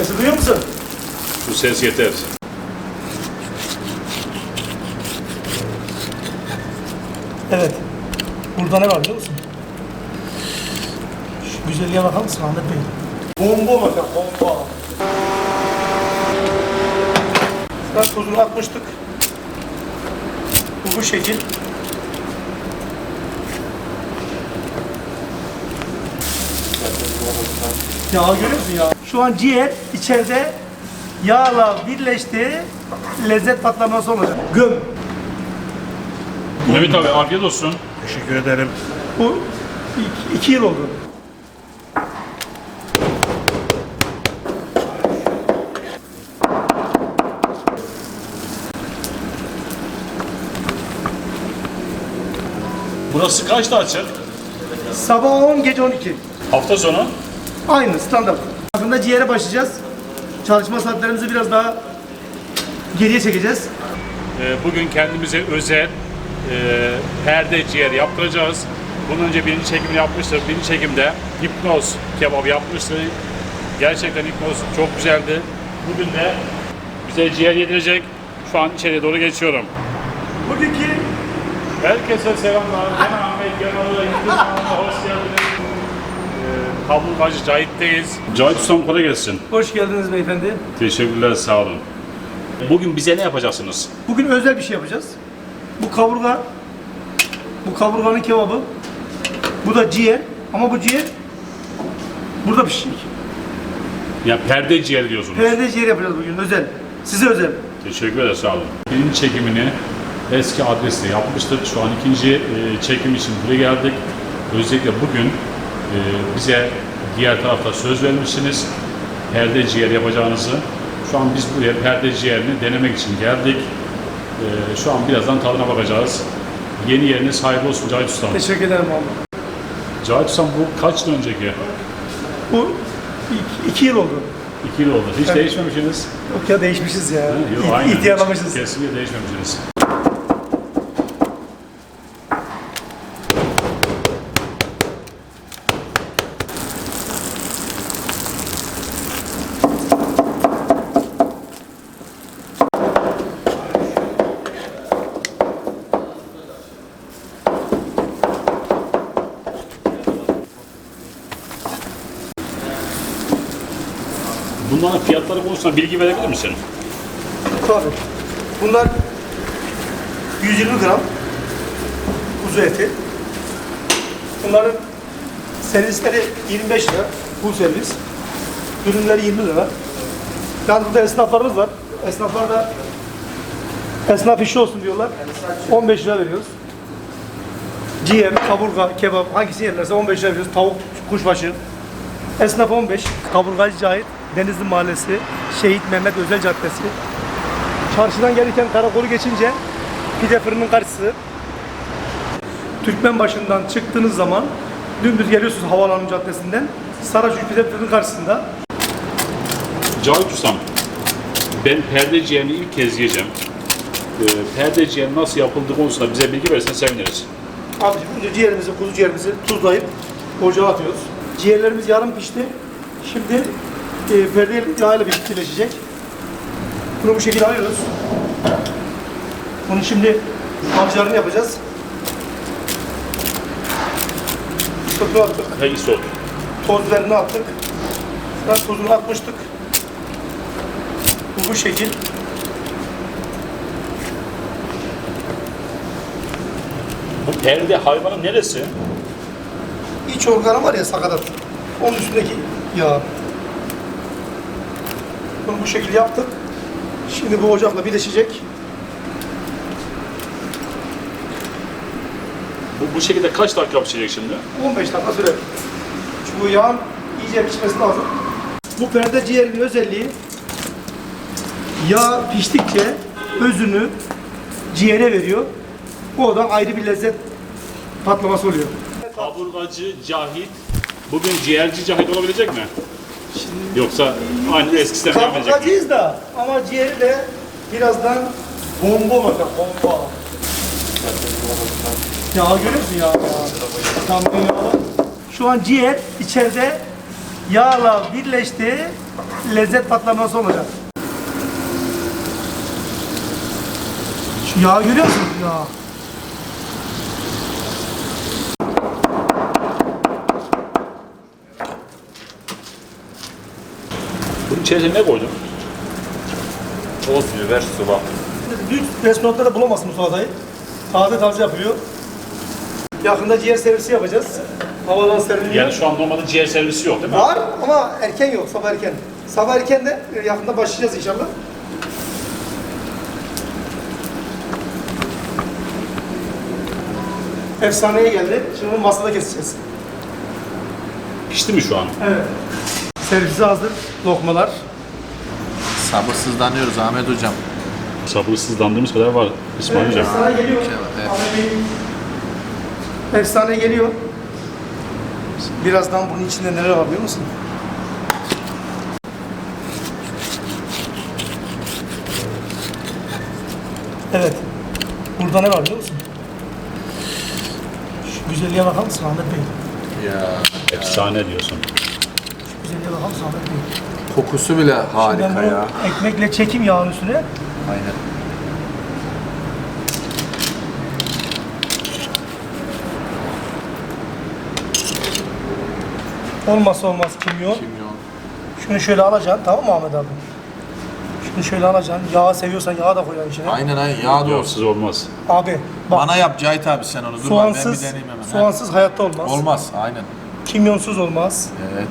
Sesi duyuyor musun? Bu ses yeter. Evet. Burada ne var biliyor musun? Şu güzelliğe bakar mısın Ahmet Bey? Bomba bakar, bomba. Sıra tuzunu atmıştık. Bu bu şekil. Ya görüyorsun ya. Şu an ciğer içeride yağla birleşti. Lezzet patlaması olacak. Göm. Mehmet abi afiyet olsun. Teşekkür ederim. Bu iki, iki yıl oldu. Burası kaçta açık? Sabah 10, gece 12. Hafta sonu. Aynı standart. Aslında ciğere başlayacağız. Çalışma saatlerimizi biraz daha geriye çekeceğiz. Ee, Bugün kendimize özel e, perde ciğer yaptıracağız. Bundan önce birinci çekimini yapmıştık. Birinci çekimde hipnoz kebap yapmıştık. Gerçekten hipnoz çok güzeldi. Bugün de bize ciğer yedirecek. Şu an içeriye doğru geçiyorum. Bugünkü Herkese selamlar. Ben Ahmet Yanalı. YouTube kanalına hoş geldiniz. Kablogacı Cahit'teyiz. Cahit Ustam kolay gelsin. hoş geldiniz beyefendi. Teşekkürler, sağ olun. Bugün bize ne yapacaksınız? Bugün özel bir şey yapacağız. Bu kaburga, bu kaburganın kebabı, bu da ciğer. Ama bu ciğer burada pişecek. Ya perde ciğer diyorsunuz. Perde ciğer yapacağız bugün özel. Size özel. Teşekkür ederim, sağ olun. Birinci çekimini eski adreste yapmıştık. Şu an ikinci e, çekim için buraya geldik. Özellikle bugün bize diğer tarafta söz vermişsiniz. Perde ciğer yapacağınızı. Şu an biz buraya perde ciğerini denemek için geldik. E, şu an birazdan tadına bakacağız. Yeni yeriniz hayırlı olsun Cahit Ustam. Teşekkür ederim abi. Cahit Ustam bu kaç yıl önceki? Bu iki, iki yıl oldu. İki yıl oldu. Hiç Evet. değişmemişsiniz. Yok ya değişmişiz ya. Yok, aynen. İhtiyarlamışız. Kesinlikle değişmemişsiniz. Bunların fiyatları konusunda bilgi verebilir misin? Tabii. Bunlar 120 gram kuzu eti. Bunların servisleri 25 lira. Bu servis. Ürünleri 20 lira. Yani burada esnaflarımız var. Esnaflar da esnaf işi olsun diyorlar. 15 lira veriyoruz. Ciğer, kaburga, kebap hangisini yerlerse 15 lira veriyoruz. Tavuk, kuşbaşı. Esnaf 15. Kaburgacı Cahit, Denizli Mahallesi, Şehit Mehmet Özel Caddesi. Çarşıdan gelirken karakolu geçince pide fırının karşısı. Türkmen başından çıktığınız zaman dümdüz geliyorsunuz Havaalanı Caddesi'nden. Saraçoğlu pide fırının karşısında. Cavit Ustam, ben perde ciğerini ilk kez yiyeceğim. Ee, perde nasıl yapıldığı konusunda bize bilgi verirsen seviniriz. Abiciğim önce ciğerimizi, kuzu ciğerimizi tuzlayıp ocağa atıyoruz. Ciğerlerimiz yarım pişti. Şimdi e, perde yağıyla birleşecek. Bunu bu şekilde alıyoruz. Bunu şimdi harçlarını yapacağız. Tutu attık. Hey isot. tozlarını attık. Sonra tuzunu atmıştık. Bu bu şekil. Bu perde hayvanın neresi? İç organı var ya sakatat. Onun üstündeki yağ. Bunu bu şekilde yaptık. Şimdi bu ocakla birleşecek. Bu, bu şekilde kaç dakika pişecek şimdi? 15 dakika sürer. Çünkü bu yağın iyice pişmesi lazım. Bu perde ciğerinin özelliği yağ piştikçe özünü ciğere veriyor. Oradan ayrı bir lezzet patlaması oluyor. Kaburgacı Cahit, bugün ciğerci Cahit olabilecek mi? Yoksa aynı eskisinden devam edecek mi? Kaburgacıyız da ama ciğeri de birazdan bomba olacak bomba. Ya görüyorsun ya. ya. Tam yağlı. Şu an ciğer içeride yağla birleşti, lezzet patlaması olacak. Şu yağı görüyor musun? Ya. İçerisine ne koydun? Toz biber, sıvı. Lüks restoranlarda da bulamazsın Mustafa dayı. Taze taze yapıyor. Yakında ciğer servisi yapacağız. Havadan seriliyor. Yani şu an normalde ciğer servisi yok değil mi? Var ama erken yok, sabah erken. Sabah erken de e, yakında başlayacağız inşallah. Efsaneye geldi. Şimdi bunu masada keseceğiz. Pişti mi şu an? Evet. Servisi hazır. Lokmalar. Sabırsızlanıyoruz Ahmet Hocam. Sabırsızlandığımız kadar var İsmail Hocam. Efsane geliyor. Evet. Efsane geliyor. Birazdan bunun içinde neler var biliyor musun? Evet. Burada ne var biliyor musun? Şu güzelliğe bakar mısın Ahmet Bey? Ya Efsane diyorsun. Güzelliğe bakar mısın Ahmet Bey? kokusu bile ben harika bunu ya. ekmekle çekeyim yağın üstüne. Aynen. Olmazsa olmaz kimyon. Kimyon. Şunu şöyle alacaksın tamam mı Ahmet abi? Şunu şöyle alacaksın. Yağı seviyorsan yağı da koyacaksın içine. Aynen aynen yağ da olsun. Yağsız olmaz. Abi bak Bana yap Cahit abi sen onu. Dur bak ben bir soğansız, deneyeyim hemen. ha. soğansız hayatta olmaz. Olmaz aynen. Kimyonsuz olmaz. Evet.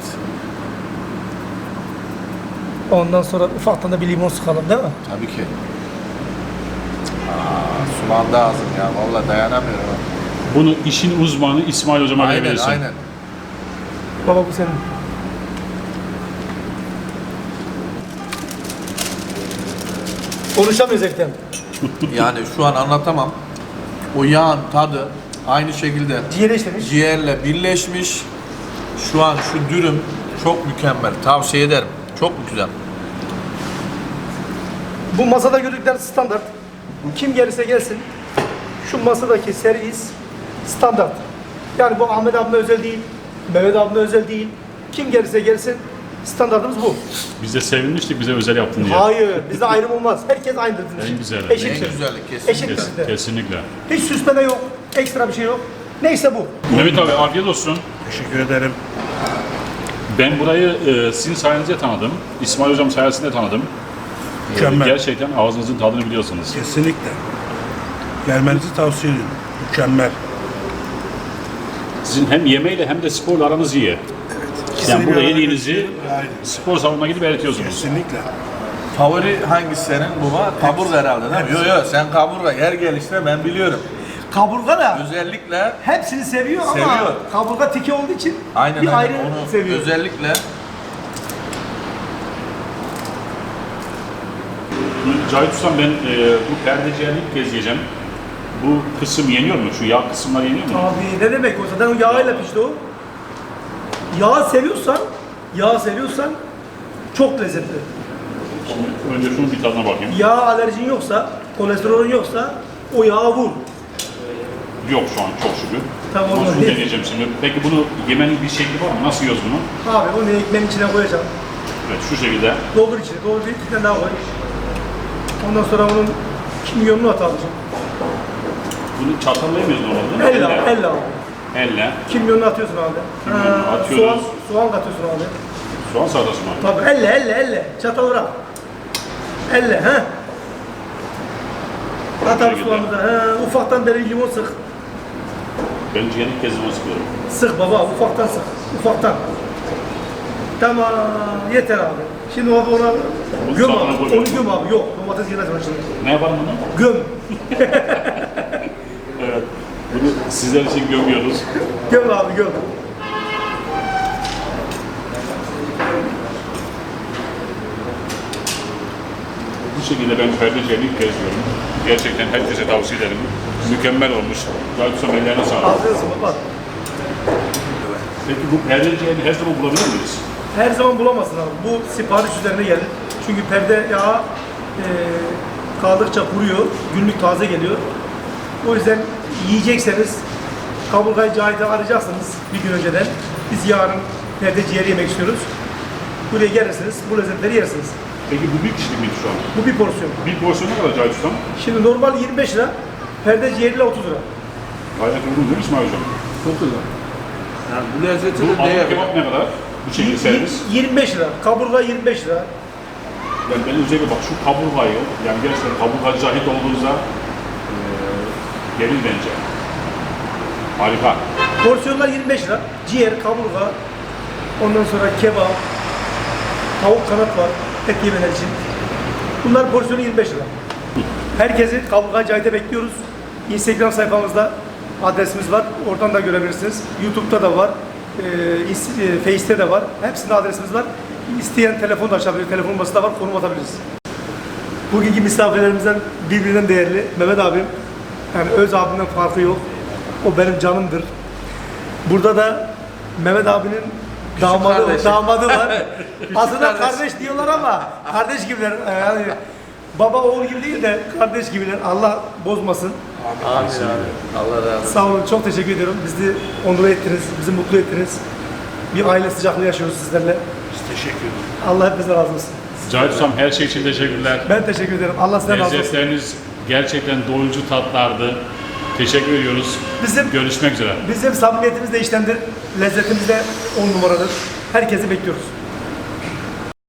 Ondan sonra ufaktan da bir limon sıkalım değil mi? Tabii ki. Aa, sulandı ağzım ya. Vallahi dayanamıyorum. Bunu işin uzmanı İsmail Hocam'a Aynen verebilirsin. aynen. Baba bu senin. Konuşamıyoruz Ekrem. Yani şu an anlatamam. O yağın tadı aynı şekilde işlemiş. ciğerle birleşmiş. Şu an şu dürüm çok mükemmel. Tavsiye ederim. Çok güzel. Bu masada gördükleri standart. Kim gelirse gelsin. Şu masadaki servis standart. Yani bu Ahmet abime özel değil. Mehmet abime özel değil. Kim gelirse gelsin standartımız bu. Biz de sevinmiştik bize özel yaptın diye. Hayır, bizde ayrım olmaz. Herkes aynıdır. bizim En için. güzeli. En Eşittir. güzellik kesin. Eşittir Kes- bizde. kesinlikle. Hiç süsleme yok. Ekstra bir şey yok. Neyse bu. Mehmet abi afiyet olsun. Teşekkür ederim. Ben burayı e, sizin sayenizde tanıdım. İsmail Hocam sayesinde tanıdım. E, Mükemmel. gerçekten ağzınızın tadını biliyorsunuz. Kesinlikle. Gelmenizi tavsiye ediyorum. Mükemmel. Sizin hem yemeğiyle hem de sporla aranız iyi. İkisini Yani burada yediğinizi. Aynen. spor salonuna gidip eritiyorsunuz. Kesinlikle. Favori hangisi senin baba? Kaburga herhalde değil mi? Yok yok sen kaburga. Yer gelişte ben biliyorum. Kaburga da Özellikle hepsini seviyor ama Seviyor. kaburga tiki olduğu için aynen bir aynen ayrı onu seviyor. özellikle Cahit Ustam ben e, bu perdeciğeri ilk kez yiyeceğim. Bu kısım yeniyor mu? Şu yağ kısımlar yeniyor mu? Abi ne demek o zaten o yağıyla pişti o. Yağ seviyorsan, yağ seviyorsan çok lezzetli. Şimdi önce şunun bir tadına bakayım. Yağ alerjin yoksa, kolesterolün yoksa o yağı vur. Yok şu an çok şükür. Tamam, Ama olmaz. şunu deneyeceğim şimdi. Peki bunu yemenin bir şekli var mı? Nasıl yiyoruz bunu? Abi onu ekmeğin içine koyacağım. Evet şu şekilde. Doldur içine, doldur bir tane daha koy. Ondan sonra onun kimyonunu at abicim. Bunu çatalla yemiyoruz normalde. Elle, abi, elle abi. Elle. Kimyonunu atıyorsun abi. Kimyonunu Ha, atıyoruz. Soğan, soğan katıyorsun abi. Soğan salatası mı? Tabii elle, elle, elle. Çatal bırak. Elle, ha. At abi şekilde. soğanı da. Ha, ufaktan deri limon sık. Ben ciğeri ilk kez limon sıkıyorum. Sık baba, ufaktan sık. Ufaktan. Tamam, yeter abi. Şimdi abi ona göm abi. koyuyorum. Onu göm abi. Yok, domates girmez onun içine. Ne yapalım bunu? Göm. Evet. Bunu sizler için gömüyoruz. Göm abi, göm. Bu şekilde ben kez yiyorum. Gerçekten herkese tavsiye ederim. Mükemmel olmuş. Ustam ellerine sağlık. Afiyet olsun baba. Peki bu perdeciğeri her zaman bulabilir miyiz? Her zaman bulamazsın abi. Bu sipariş üzerine gelir. Çünkü perde yağı e, kaldıkça kuruyor. Günlük taze geliyor. O yüzden yiyecekseniz kaburgayı Cahit'i arayacaksınız bir gün önceden. Biz yarın perde ciğeri yemek istiyoruz. Buraya gelirsiniz, bu lezzetleri yersiniz. Peki bu bir kişilik miydi şu an? Bu bir porsiyon. Bir porsiyon ne kadar Cahit? Şimdi normal 25 lira, perde ciğeriyle 30 lira. Gayet uygun değil mi İsmail Hocam? Çok güzel. Yani bu lezzeti Bu de değer. kebap ne kadar? Bu şekilde servis. 25 lira, kaburga 25 lira. Yani ben özellikle bak şu kaburgayı, yani gerçekten kaburga cahit olduğunuzda eee gelin bence. Harika. Porsiyonlar 25 lira. Ciğer, kaburga, ondan sonra kebap, tavuk kanat var, et yemeler için. Bunlar porsiyonu 25 lira. Herkesi Kaburga Cahit'e bekliyoruz. Instagram sayfamızda adresimiz var. Oradan da görebilirsiniz. YouTube'da da var. Ee, e, Face'te de var. Hepsinde adresimiz var. İsteyen telefon da açabilir. Telefon numarası da var. Konum atabiliriz. Bugünkü misafirlerimizden birbirinden değerli Mehmet abim. Yani öz abimden farkı yok. O benim canımdır. Burada da Mehmet abinin damadı, kardeşi. damadı var. Aslında kardeş. kardeş diyorlar ama kardeş gibiler. Yani baba oğul gibi değil de kardeş gibiler. Allah bozmasın. Amin abi. Allah razı olsun. Sağ olun. Çok teşekkür ediyorum. Bizi onur ettiniz. Bizi mutlu ettiniz. Bir aile sıcaklığı yaşıyoruz sizlerle. Biz teşekkür ederiz. Allah hepinizden razı olsun. Cahit Ustam her şey için teşekkürler. Ben teşekkür ederim. Allah sizden razı olsun. Lezzetleriniz gerçekten doyurucu tatlardı. Teşekkür ediyoruz. Bizim Görüşmek üzere. bizim samimiyetimiz de iştendir. Lezzetimiz de on numaradır. Herkesi bekliyoruz.